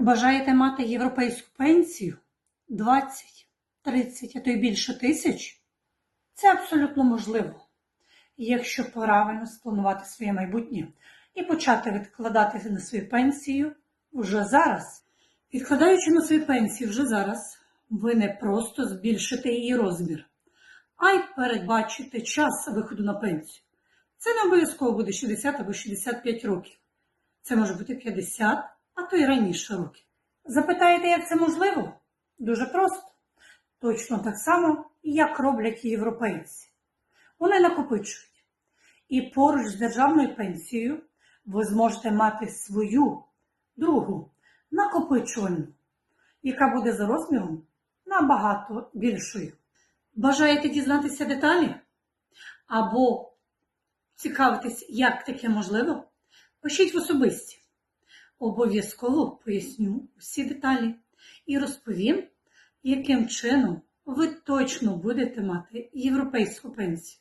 Бажаєте мати європейську пенсію 20, 30, а то й більше тисяч? Це абсолютно можливо, якщо правильно спланувати своє майбутнє і почати відкладати на свою пенсію вже зараз. Відкладаючи на свою пенсію вже зараз, ви не просто збільшите її розмір, а й передбачите час виходу на пенсію. Це не обов'язково буде 60 або 65 років. Це може бути 50, а то й раніше років. Запитаєте, як це можливо? Дуже просто. Точно так само, як роблять європейці. Вони накопичують. І поруч з державною пенсією ви зможете мати свою другу накопичувальну, яка буде за розміром набагато більшою. Бажаєте дізнатися деталі? Або цікавитись, як таке можливо? Пишіть в особисті. Обов'язково поясню усі деталі і розповім, яким чином ви точно будете мати європейську пенсію.